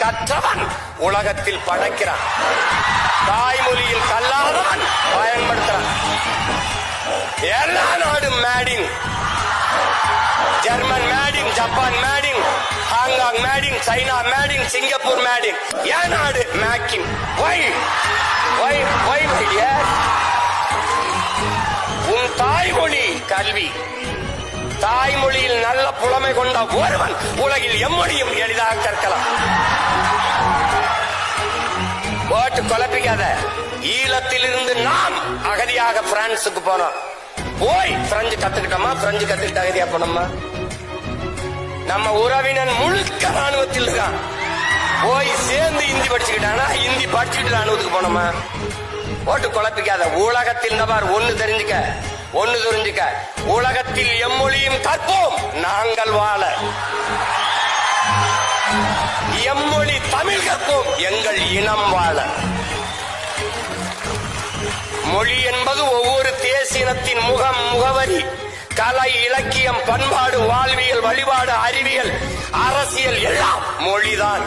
கற்றவன் உலகத்தில் படைக்கிறான். தாய்மொழியில் கல்லாதவன் பயன்படுத்துறான். எல்லா நாடும் made in German made in Japan made in Hong Kong made in China made in Singapore made in ஏன் நாடு மேக்கின் வை வை வை உன் தாய்மொழி கல்வி. தாய்மொழியில் நல்ல புலமை கொண்ட ஒருவன் உலகில் எம்மொழியும் எளிதாக கற்கலாம். போட்டு குழப்பிக்காத ஈழத்தில் இருந்து நாம் அகதியாக பிரான்சுக்கு போனோம். போய் பிரெஞ்சு கத்துக்கிட்டோமா? பிரெஞ்சு கத்துக்கிட்டு அகதியா போனோமா? நம்ம உறவினன் முழுக்க ராணுவத்தில் இருக்கான். போய் சேர்ந்து இந்தி படிச்சுக்கிட்டானா? இந்தி படிச்சுட்டு ராணுவத்துக்கு போனோமா? போட்டு குழப்பிக்காத. உலகத்தில் இந்த ஒண்ணு தெரிஞ்சுக்க. ஒண்ணு தெரிஞ்சுக்க உலகத்தில் எம்மொழியும் கற்போம். நாங்கள் வாழ. எம்மொழி தமிழ் கற்போம். எங்கள் இனம் வாழ. மொழி என்பது ஒவ்வொரு தேசினத்தின் முகம் முகவரி. கலை இலக்கியம் பண்பாடு வாழ்வியல் வழிபாடு அறிவியல் அரசியல் எல்லாம் மொழிதான்.